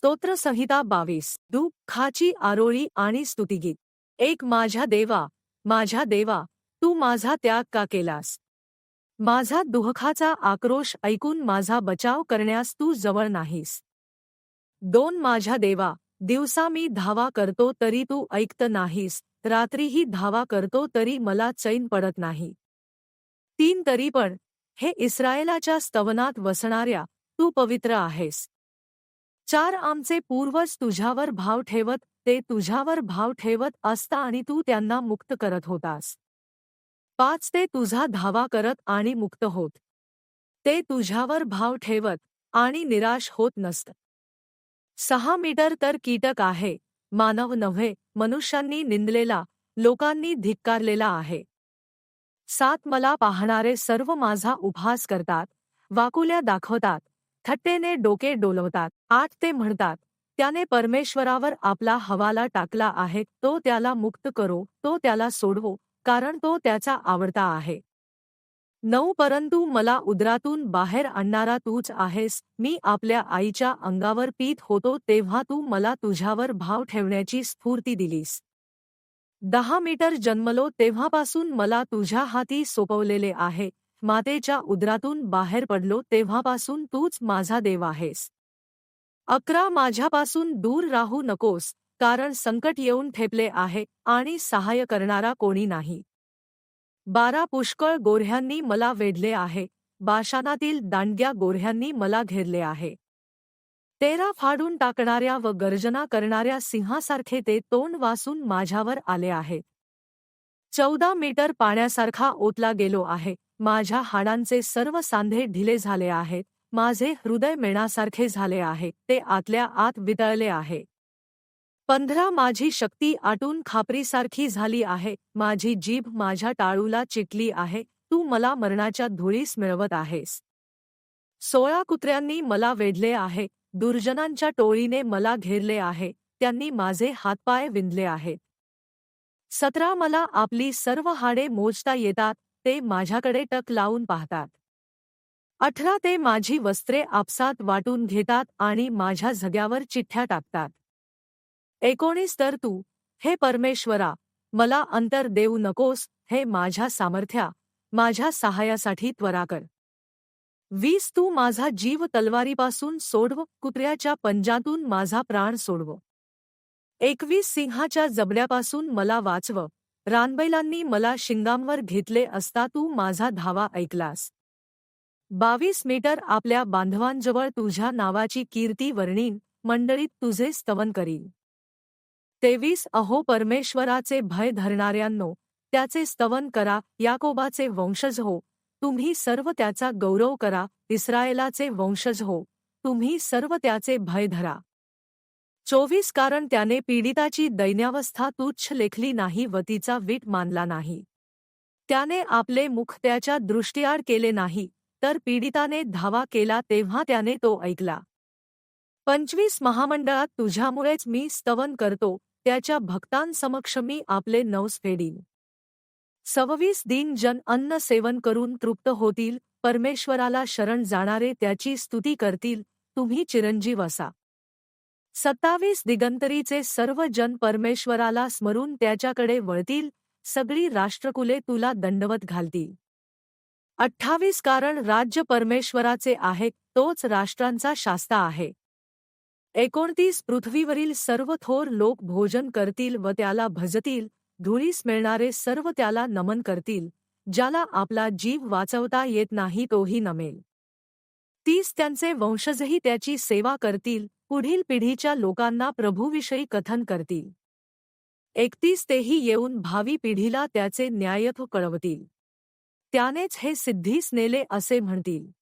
स्तोत्रसंहिता बावीस दुःखाची आरोळी आणि स्तुतिगीत एक माझ्या देवा माझ्या देवा तू माझा त्याग का केलास? माझा दुःखाचा आक्रोश ऐकून माझा बचाव करण्यास तू जवळ नाहीस. दोन माझ्या देवा दिवसा मी धावा करतो तरी तू ऐकत नाहीस रात्रीही धावा करतो तरी मला चैन पडत नाही. तीन तरी पण हे इस्रायलाच्या स्तवनात वसणाऱ्या तू पवित्र आहेस. चार आमचे पूर्वज तुझ्यावर भाव ठेवत ते तुझ्यावर भाव ठेवत असता आणि तू त्यांना मुक्त करत होतास. पाच ते तुझा धावा करत आणि मुक्त होत. ते तुझ्यावर भाव ठेवत आणि निराश होत नसत. सहा मीटर तर कीटक आहे मानव नव्हे मनुष्यांनी निंदलेला लोकांनी धिक्कारलेला आहे. सात मला पाहणारे सर्व माझा उभास करतात वाकुल्या दाखवतात थट्टेने डोके डोलवतात आठ ते म्हणतात त्याने परमेश्वरावर आपला हवाला टाकला आहे तो त्याला मुक्त करो तो त्याला सोडवो कारण तो त्याचा आवडता आहे. नऊ परंतु मला उदरातून बाहेर आणणारा तूच आहेस मी आपल्या आईच्या अंगावर पीत होतो तेव्हा तू मला तुझ्यावर भाव ठेवण्याची स्फूर्ती दिलीस. दहा मीटर जन्मलो तेव्हापासून मला तुझ्या हाती सोपवलेले आहे मातेच्या उदरातून बाहेर पडलो तेव्हापासून तूच माझा देव आहेस. अकरा माझ्यापासून दूर राहू नकोस कारण संकट येऊन ठेपले आहे आणि सहाय्य करणारा कोणी नाही. बारा पुष्कळ गोऱ्ह्यांनी मला वेढले आहे बाशानातील दांडग्या गोऱ्ह्यांनी मला घेरले आहे. तेरा फाडून टाकणाऱ्या व गर्जना करणाऱ्या सिंहासारखे ते तोंड वासून माझ्यावर आले आहेत चौदा मीटर पाण्यासारखा ओतला गेलो आहे माझ्या हाडांचे सर्व सांधे ढिले झाले आहेत. माझे हृदय मेणासारखे झाले आहे. ते आतल्या आत वितळले आहे. पंधरा माझी शक्ती आटून खापरीसारखी झाली आहे. माझी जीभ माझ्या टाळूला चिटली आहे. तू मला मरणाच्या धुळीस मिळवत आहेस. सोळा कुत्र्यांनी मला वेढले आहे. दुर्जनांच्या टोळीने मला घेरले आहे. त्यांनी माझे हातपाय विंधले आहेत. सतरा मला आपली सर्व हाडे मोजता येतात. ते माझ्याकडे टक लावून पाहतात. अठरा ते माझी वस्त्रे आपसात वाटून घेतात आणि माझ्या झग्यावर चिठ्ठ्या टाकतात. एकोणीस तर तू हे परमेश्वरा मला अंतर देऊ नकोस हे माझ्या सामर्थ्या माझ्या सहाय्यासाठी त्वरा कर. वीस तू माझा जीव तलवारीपासून सोडव कुत्र्याच्या पंजातून माझा प्राण सोडव. एकवीस सिंहाच्या जबड्यापासून मला वाचव. रानबैलांनी मला शिंगांवर घेतले असता तू माझा धावा ऐकलास. बावीस मीटर आपल्या बांधवांजवळ तुझ्या नावाची कीर्ती वर्णीन मंडळीत तुझे स्तवन करीन. तेवीस अहो परमेश्वराचे भय धरणाऱ्यांनो त्याचे स्तवन करा याकोबाचे वंशज हो तुम्ही सर्व त्याचा गौरव करा इस्रायलाचे वंशज हो तुम्ही सर्व त्याचे भय धरा. चोवीस कारण त्याने पीडिताची दैन्यावस्था तुच्छ लेखली नाही व तिचा वीट मानला नाही. त्याने आपले मुख त्याच्या दृष्टीआड केले नाही तर पीडिताने धावा केला तेव्हा त्याने तो ऐकला. पंचवीस महामंडळात तुझ्यामुळेच मी स्तवन करतो त्याच्या भक्तांसमक्ष मी आपले नवस फेडीन. सव्वीस दिन जन अन्न सेवन करून तृप्त होतील परमेश्वराला शरण जाणारे त्याची स्तुती करतील तुम्ही चिरंजीव असा. सत्तावीस दिगंतरीचे सर्व जन परमेश्वराला स्मरून त्याच्याकडे वळतील सगळी राष्ट्रकुले तुला दंडवत घालतील. अठ्ठावीस कारण राज्य परमेश्वराचे आहे तोच राष्ट्रांचा शास्ता आहे. एकोणतीस पृथ्वीवरील सर्व थोर लोक भोजन करतील व त्याला भजतील धुळीस मिळणारे सर्व त्याला नमन करतील ज्याला आपला जीव वाचवता येत नाही तोही नमेल. तीस त्यांचे वंशजही त्याची सेवा करतील पुढील पिढीच्या लोकांना प्रभूविषयी कथन करतील. एकतीस तेही येऊन भावी पिढीला त्याचे न्यायत्व कळवतील. त्यानेच हे सिद्धीस नेले असे म्हणतील.